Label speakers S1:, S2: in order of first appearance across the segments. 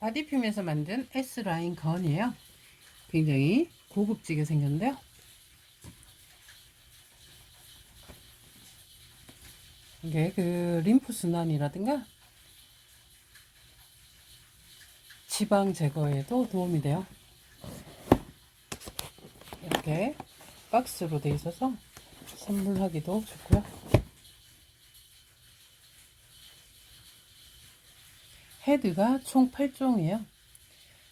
S1: 바디핌에서 만든 S라인 건이에요. 굉장히 고급지게 생겼는데요. 이게 그 림프 순환이라든가 지방 제거에도 도움이 돼요. 이렇게 박스로 돼 있어서 선물하기도 좋고요. 헤드가 총 8종이에요.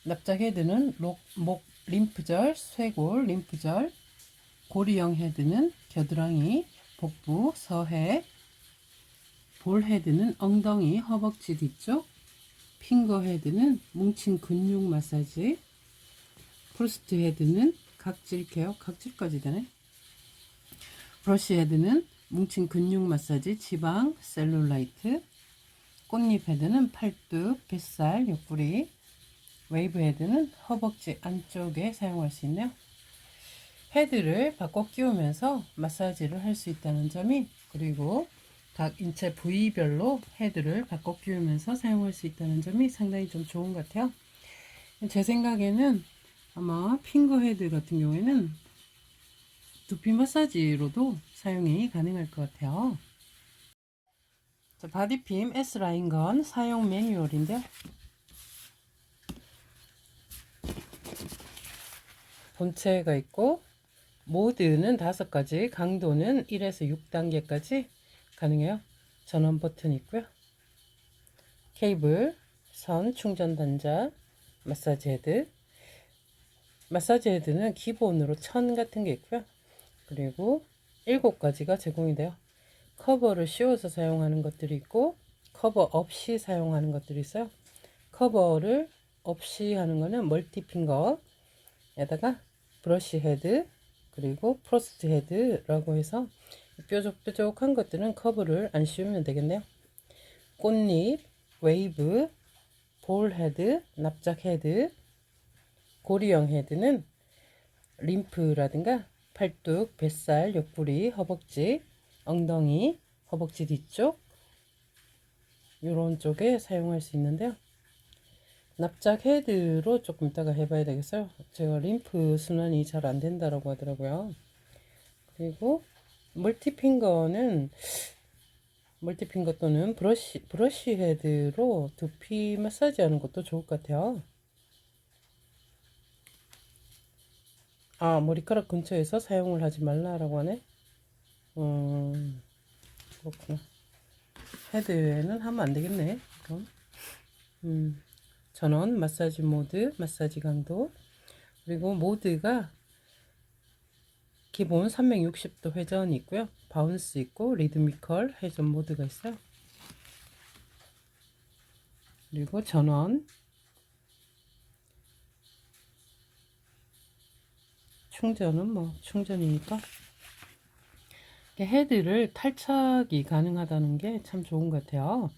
S1: 납작 헤드는 록, 목, 림프절, 쇄골, 림프절, 고리형 헤드는 겨드랑이, 복부, 서해, 볼 헤드는 엉덩이, 허벅지 뒤쪽, 핑거 헤드는 뭉친 근육 마사지, 프로스트 헤드는 각질 케어, 각질까지 되네. 브러쉬 헤드는 뭉친 근육 마사지, 지방, 셀룰라이트, 꽃잎 헤드는 팔뚝, 뱃살, 옆구리, 웨이브 헤드는 허벅지 안쪽에 사용할 수 있네요. 헤드를 바꿔 끼우면서 마사지를 할 수 있다는 점이 그리고 각 인체 부위별로 헤드를 바꿔 끼우면서 사용할 수 있다는 점이 상당히 좀 좋은 것 같아요. 제 생각에는 아마 핑거 헤드 같은 경우에는 두피 마사지로도 사용이 가능할 것 같아요. 자, 바디핌 S라인 건 사용 매뉴얼인데요. 본체가 있고 모드는 다섯 가지, 강도는 1에서 6단계까지 가능해요. 전원 버튼 있고요. 케이블, 선, 충전 단자, 마사지 헤드. 마사지 헤드는 기본으로 천 같은 게 있고요. 그리고 일곱 가지가 제공이 돼요. 커버를 씌워서 사용하는 것들이 있고 커버 없이 사용하는 것들이 있어요. 커버를 없이 하는 거는 멀티핑거에다가 브러쉬 헤드 그리고 프로스트 헤드라고 해서 뾰족뾰족한 것들은 커버를 안 씌우면 되겠네요. 꽃잎, 웨이브, 볼 헤드, 납작 헤드, 고리형 헤드는 림프라든가 팔뚝, 뱃살, 옆구리, 허벅지, 엉덩이, 허벅지 뒤쪽 이런 쪽에 사용할 수 있는데요. 납작 헤드로 조금 이따가 해봐야 되겠어요. 제가 림프 순환이 잘 안 된다라고 하더라고요. 그리고 멀티핑거는 멀티핑거 또는 브러쉬 브러쉬 헤드로 두피 마사지 하는 것도 좋을 것 같아요. 아 머리카락 근처에서 사용을 하지 말라라고 하네. 음 그렇구나. 헤드에는 하면 안 되겠네. 그럼 음. 전원, 마사지 모드, 마사지 강도, 그리고 모드가 기본 360도 회전이 있고요. 바운스 있고 리드미컬 회전 모드가 있어요. 그리고 전원, 충전은 뭐 충전이니까 헤드를 탈착이 가능하다는 게 참 좋은 것 같아요.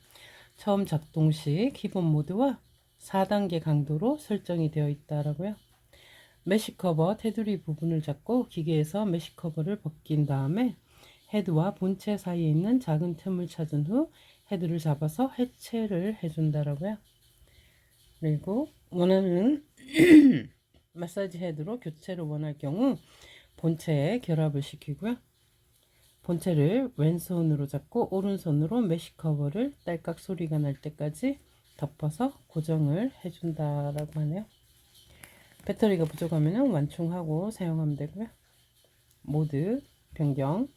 S1: 처음 작동 시 기본 모드와 4단계 강도로 설정이 되어 있다라고요. 메쉬 커버 테두리 부분을 잡고 기계에서 메쉬 커버를 벗긴 다음에 헤드와 본체 사이에 있는 작은 틈을 찾은 후 헤드를 잡아서 해체를 해준다라고요. 그리고 원하는 마사지 헤드로 교체를 원할 경우 본체에 결합을 시키고요. 본체를 왼손으로 잡고 오른손으로 메쉬 커버를 딸깍 소리가 날 때까지 덮어서 고정을 해준다라고 하네요. 배터리가 부족하면 완충하고 사용하면 되고요. 모드 변경,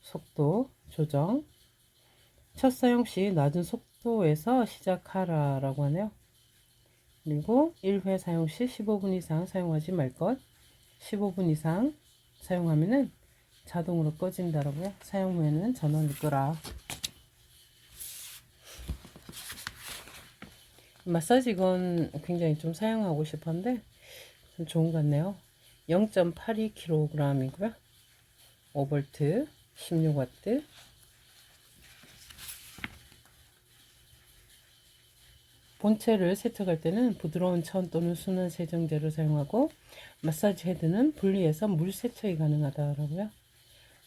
S1: 속도 조정, 첫 사용 시 낮은 속도에서 시작하라 라고 하네요. 그리고 1회 사용 시 15분 이상 사용하지 말 것. 15분 이상 사용하면은 자동으로 꺼진다라고요. 사용 후에는 전원을 끄라. 마사지건 굉장히 좀 사용하고 싶었는데 좀 좋은 것 같네요. 0.82kg이고요. 5V, 16W. 본체를 세척할 때는 부드러운 천 또는 순한 세정제를 사용하고 마사지 헤드는 분리해서 물 세척이 가능하다라고요.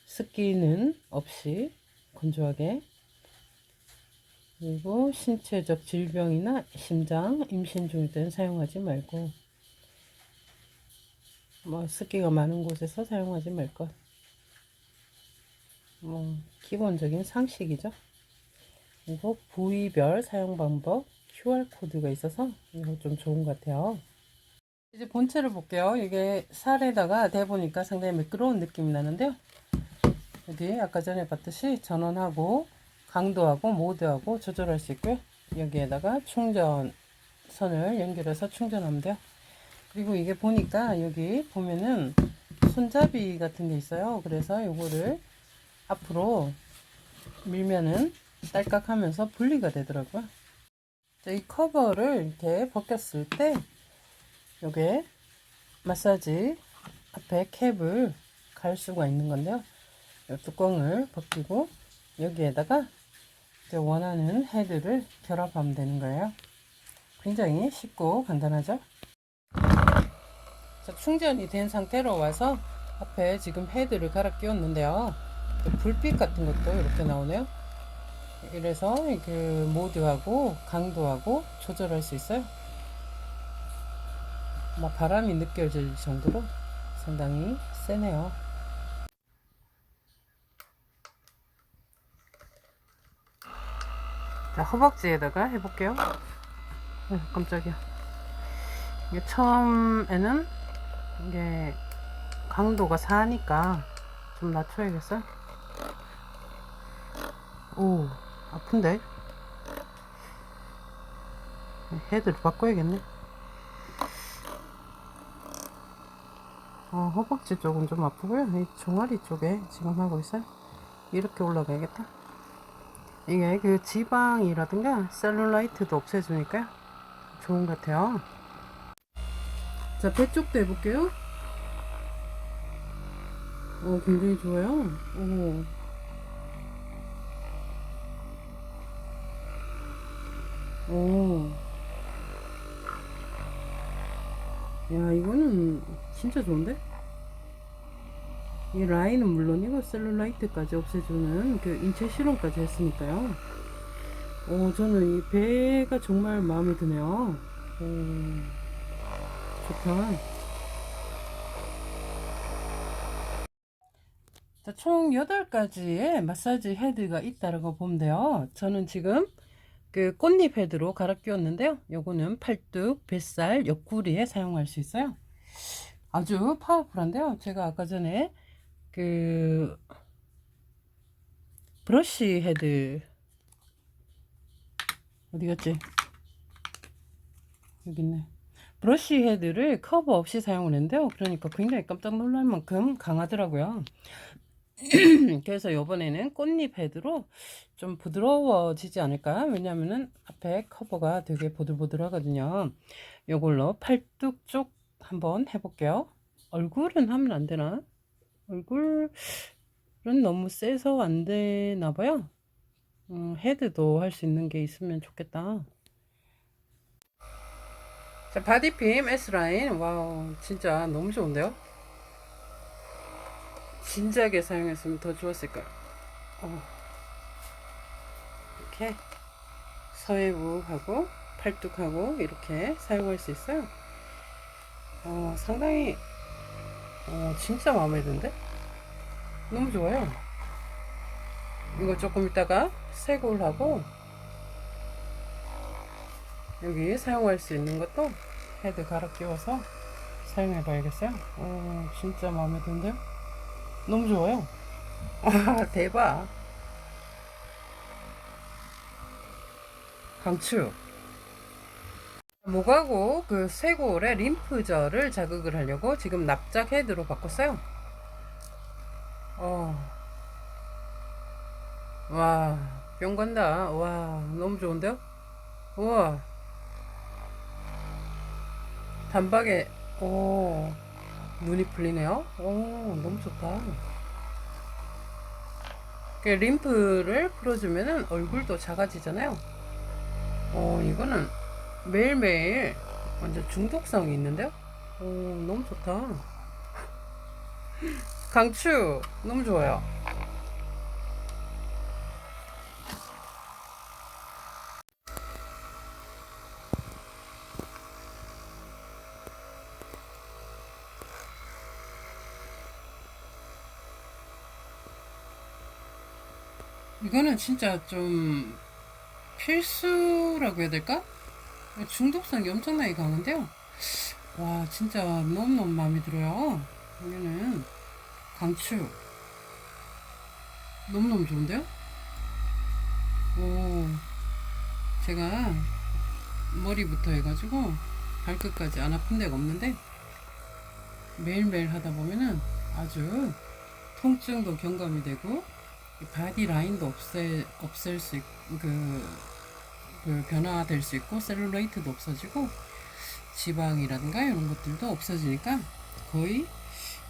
S1: 습기는 없이 건조하게 그리고 신체적 질병이나 심장, 임신 중일 때는 사용하지 말고 뭐 습기가 많은 곳에서 사용하지 말 것. 뭐 기본적인 상식이죠. 그리고 부위별 사용 방법 QR 코드가 있어서 이거 좀 좋은 것 같아요. 이제 본체를 볼게요. 이게 살에다가 대보니까 상당히 매끄러운 느낌이 나는데요. 여기 아까 전에 봤듯이 전원하고 강도하고 모드하고 조절할 수 있고요. 여기에다가 충전 선을 연결해서 충전하면 돼요. 그리고 이게 보니까 여기 보면은 손잡이 같은 게 있어요. 그래서 요거를 앞으로 밀면은 딸깍 하면서 분리가 되더라고요. 자, 이 커버를 이렇게 벗겼을 때 요게 마사지 앞에 캡을 갈 수가 있는 건데요. 이 뚜껑을 벗기고 여기에다가 이제 원하는 헤드를 결합하면 되는 거예요. 굉장히 쉽고 간단하죠? 자, 충전이 된 상태로 와서 앞에 지금 헤드를 갈아 끼웠는데요. 또 불빛 같은 것도 이렇게 나오네요. 이래서 그 모드하고 강도하고 조절할 수 있어요. 막 바람이 느껴질 정도로 상당히 세네요. 자, 허벅지에다가 해볼게요. 어, 깜짝이야. 이게 처음에는 이게 강도가 4니까 좀 낮춰야겠어요. 오, 아픈데? 헤드를 바꿔야겠네. 어, 허벅지 쪽은 좀 아프고요. 이 종아리 쪽에 지금 하고 있어요. 이렇게 올라가야겠다. 이게 그 지방이라든가 셀룰라이트도 없애주니까요. 좋은 것 같아요. 자, 배 쪽도 해볼게요. 어, 굉장히 좋아요. 오. 오. 야, 이거는 진짜 좋은데? 이 라인은 물론이고 셀룰라이트까지 없애주는 그 인체 실험까지 했으니까요. 오, 저는 이 배가 정말 마음에 드네요. 오, 좋다. 자, 총 8가지의 마사지 헤드가 있다라고 보면 돼요. 저는 지금 그 꽃잎 헤드로 갈아 끼웠는데요. 요거는 팔뚝, 뱃살, 옆구리에 사용할 수 있어요. 아주 파워풀한데요. 제가 아까 전에 그 브러쉬 헤드 어디 갔지? 여기 있네. 브러쉬 헤드를 커버 없이 사용을 했는데요. 그러니까 굉장히 깜짝 놀랄 만큼 강하더라고요. 그래서 이번에는 꽃잎 헤드로 좀 부드러워지지 않을까? 왜냐면은 앞에 커버가 되게 보들보들 하거든요. 요걸로 팔뚝 쪽 한번 해볼게요. 얼굴은 하면 안 되나? 얼굴은 너무 세서 안 되나 봐요. 음, 헤드도 할 수 있는 게 있으면 좋겠다. 자, 바디핌 S라인. 와우, 진짜 너무 좋은데요? 진작에 사용했으면 더 좋았을까요? 어. 이렇게 서해부하고 팔뚝하고 이렇게 사용할 수 있어요. 어, 상당히 어, 진짜 마음에 드는데? 너무 좋아요. 이거 조금 이따가 새골하고 여기 사용할 수 있는 것도 헤드 갈아 끼워서 사용해 봐야겠어요. 어, 진짜 마음에 드는데요? 너무 좋아요. 아, 대박. 강추. 목하고 그 쇄골의 림프절을 자극을 하려고 지금 납작 헤드로 바꿨어요. 어. 와, 뿅 간다. 와, 너무 좋은데요? 우와. 단박에, 오, 눈이 풀리네요. 오, 너무 좋다. 그 림프를 풀어주면은 얼굴도 작아지잖아요. 어, 이거는 매일매일 완전 중독성이 있는데요? 오, 너무 좋다. 강추 너무 좋아요. 이거는 진짜 좀 필수라고 해야 될까? 중독성이 엄청나게 강한데요. 와 진짜 너무너무 마음에 들어요. 여기는 강추. 너무너무 좋은데요? 오, 제가 머리부터 해가지고 발끝까지 안 아픈 데가 없는데 매일매일 하다 보면은 아주 통증도 경감이 되고 이 바디 라인도 없애, 없앨 수 있고 그, 그 변화될 수 있고 셀룰라이트도 없어지고 지방이라든가 이런 것들도 없어지니까 거의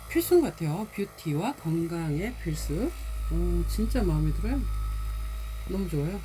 S1: 필수인 것 같아요. 뷰티와 건강의 필수. 오, 진짜 마음에 들어요. 너무 좋아요